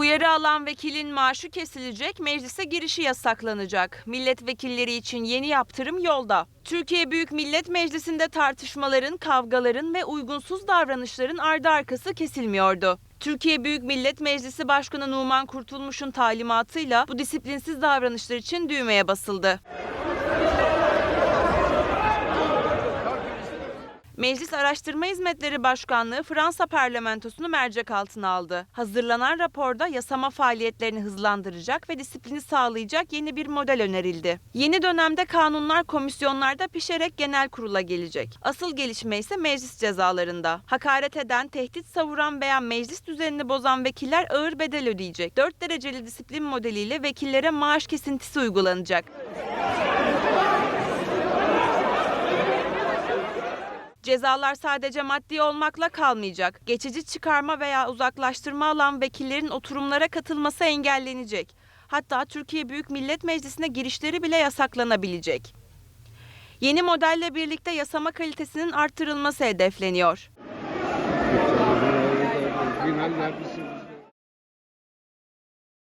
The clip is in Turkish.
Uyarı alan vekilin maaşı kesilecek, meclise girişi yasaklanacak. Milletvekilleri için yeni yaptırım yolda. Türkiye Büyük Millet Meclisi'nde tartışmaların, kavgaların ve uygunsuz davranışların ardı arkası kesilmiyordu. Türkiye Büyük Millet Meclisi Başkanı Numan Kurtulmuş'un talimatıyla bu disiplinsiz davranışlar için düğmeye basıldı. Meclis Araştırma Hizmetleri Başkanlığı Fransa parlamentosunu mercek altına aldı. Hazırlanan raporda yasama faaliyetlerini hızlandıracak ve disiplini sağlayacak yeni bir model önerildi. Yeni dönemde kanunlar komisyonlarda pişerek genel kurula gelecek. Asıl gelişme ise meclis cezalarında. Hakaret eden, tehdit savuran veya meclis düzenini bozan vekiller ağır bedel ödeyecek. 4 dereceli disiplin modeliyle vekillere maaş kesintisi uygulanacak. Cezalar sadece maddi olmakla kalmayacak. Geçici çıkarma veya uzaklaştırma alan vekillerin oturumlara katılması engellenecek. Hatta Türkiye Büyük Millet Meclisi'ne girişleri bile yasaklanabilecek. Yeni modelle birlikte yasama kalitesinin artırılması hedefleniyor.